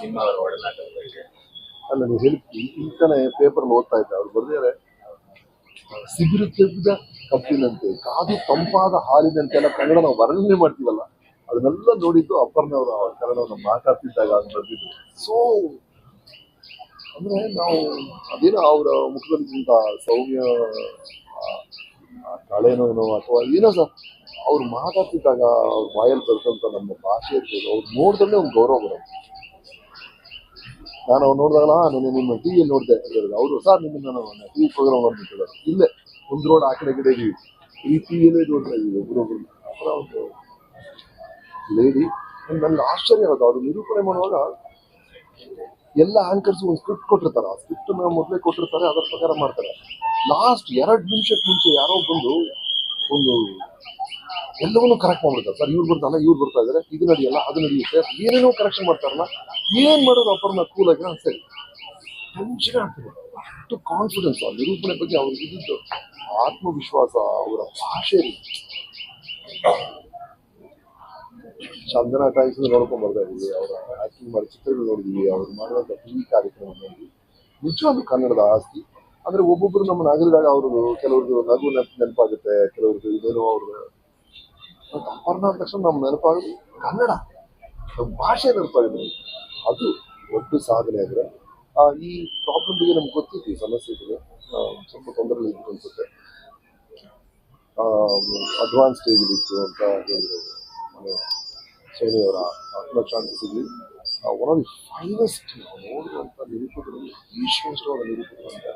ನಿಮ್ಮ ಅಲ್ಲ, ನೀವು ಹೇಳಿ ಇಂತಾನೆ ಪೇಪರ್ ಓದ್ತಾ ಇದ್ದೆ ಅವ್ರು ಬರ್ದಿದ್ದಾರೆ. ಸಿಬಿರು ತೆಗೆದ ಕಪ್ಪಿನಂತೆ ಕಾದು ತಂಪಾದ ಹಾಲಿನಂತೆ ಎಲ್ಲ ಕನ್ನಡ ನಾವು ವರ್ಣನೆ ಮಾಡ್ತೀವಲ್ಲ, ಅದನ್ನೆಲ್ಲ ನೋಡಿದ್ದು ಅಪ್ಪರ್ನವರು ಕನ್ನಡವನ್ನು ಮಾತಾಡ್ತಿದ್ದಾಗ ಅದು ಬರ್ದಿದ್ರು ಸೊ ಅಂದ್ರೆ ನಾವು ಅದೇನೋ ಅವರ ಮುಖದಲ್ಲಿ ಸೌಮ್ಯ ಕಳೆನೋನೋ ಅಥವಾ ಏನೋ ಸರ್ ಅವ್ರು ಮಾತಾಡ್ತಿದ್ದಾಗ ಅವ್ರ ಬಾಯಲ್ಲಿ ಬರ್ತಂತ ನಮ್ಮ ಭಾಷೆ ಇರ್ಬೋದು. ಅವ್ರು ನೋಡಿದ್ರೆ ಒಂದು ಗೌರವ ಬರುತ್ತೆ. ನಾನು ಅವ್ರು ನೋಡಿದಾಗ ನಾನು ನಿಮ್ಮ ಟಿ ವಿ ನೋಡಿದೆ. ಅವರು, ಸರ್ ನಿಮ್ಮನ್ನ ನಾನು ಟಿವಿ ಪ್ರೋಗ್ರಾಮ್ ನೋಡ್ಬಿಟ್ಟಿದ್ದಾರೆ ಇಲ್ಲೇ, ಒಂದು ರೋಡ್ ಆ ಕಡೆ ಕಡೆ ಇದೀವಿ ಈ ಟಿವಿಯಲ್ಲೇ ನೋಡ್ತಾ ಇದೀವಿ ಒಬ್ರೊಬ್ರು. ಆ ಥರ ಒಂದು ಲೇಡಿ ನನ್ಗೆ ಆಶ್ಚರ್ಯ ಆಗೋದು ಅವರು ನಿರೂಪಣೆ ಮಾಡುವಾಗ ಎಲ್ಲ ಆಂಕರ್ಸ್ ಒಂದು ಸ್ಕ್ರಿಪ್ಟ್ ಕೊಟ್ಟಿರ್ತಾರೆ. ಆ ಸ್ಕ್ರಿಪ್ಟ್ ಮೊದಲೇ ಕೊಟ್ಟಿರ್ತಾರೆ, ಅದರ ಪ್ರಕಾರ ಮಾಡ್ತಾರೆ. ಲಾಸ್ಟ್ ಎರಡು ನಿಮಿಷಕ್ಕೆ ಮುಂಚೆ ಯಾರೋ ಬಂದು ಒಂದು ಎಲ್ಲವನ್ನೂ ಕರೆಕ್ಟ್ ಮಾಡ್ಬಿಡ್ತಾರೆ. ಸರ್, ಇವ್ರು ಬರ್ತಾನೆ, ಇವ್ರು ಬರ್ತಾ ಇದಾರೆ, ಇದು ನಡೆಯಲ್ಲ, ಅದು ನಡೆಯುತ್ತೆ ಏನೇನೋ ಕರೆಕ್ಷನ್ ಮಾಡ್ತಾರಲ್ಲ, ಏನ್ ಮಾಡೋದು ಅಪ್ಪರನ್ನ ಕೂಲ್ ಆಗಿ ಸರಿ. ಟೆನ್ಷನ್ ಆಗ್ತದೆ. ಅಷ್ಟು ಕಾನ್ಫಿಡೆನ್ಸ್ ಆ ನಿರೂಪಣೆ ಬಗ್ಗೆ ಅವ್ರಿಗೆ ಇದ್ದಿದ್ದು ಆತ್ಮವಿಶ್ವಾಸ, ಅವರ ಭಾಷೆ ಚಂದನ ಟೈಮ್ಸ್ ನೋಡ್ಕೊಂಡು ಬರ್ತಾ ಇದೀವಿ ಅವರ ಆಕ್ಟಿಂಗ್ ಮಾಡಿ ಚಿತ್ರಗಳು ನೋಡಿದೀವಿ ಅವ್ರು ಮಾಡುವಂತ ಟಿವಿ ಕಾರ್ಯಕ್ರಮ ನೋಡಿದ್ವಿ ನಿಜವಾಗ್ಲೂ ಕನ್ನಡದ ಆಸ್ತಿ. ಅಂದ್ರೆ ಒಬ್ಬೊಬ್ರು ನಮ್ಮ ನಗರದಾಗ ಅವ್ರದ್ದು ಕೆಲವ್ರದ್ದು ನಗು ನೆನಪು ನೆನಪಾಗುತ್ತೆ, ಕೆಲವ್ರದ್ದು ಇದೇನೋ ಅವ್ರದ್ದು ಬಟ್ ಅಪರ್ಣ ಅಂದ ತಕ್ಷಣ ನಮ್ಮ ನೆನಪಾಗೋದು ಕನ್ನಡ. ನಮ್ಮ ಭಾಷೆ ನೆನಪಾಗಿದೆ ಅದು ಒಟ್ಟು ಸಾಧನೆ ಆದ್ರೆ ಆ, ಈ ಪ್ರಾಬ್ಲಮ್ ಬಗ್ಗೆ ನಮ್ಗೆ ಗೊತ್ತಿತ್ತು ಈ ಸಮಸ್ಯೆ ಇದೆ ಸ್ವಲ್ಪ ತೊಂದರೆ ಇತ್ತು ಅನ್ಸುತ್ತೆ. ಅಡ್ವಾನ್ಸ್ ಸ್ಟೇಜ್ ಇತ್ತು ಅಂತ ಹೇಳಿದ್ರು ಮನೆ ಶೈಲಿಯವರ ಆತ್ಮಶಾಂತಿ ಸಿಗಲಿ. ಒನ್ ಆಫ್ ದಿ ಫೈನೆಸ್ಟ್ ನೋಡುವಂಥ ನಿರೂಪಕರಲ್ಲಿ ಶ್ರೇಷ್ಠವಾದ ನಿರೂಪಕರು ಅಂತ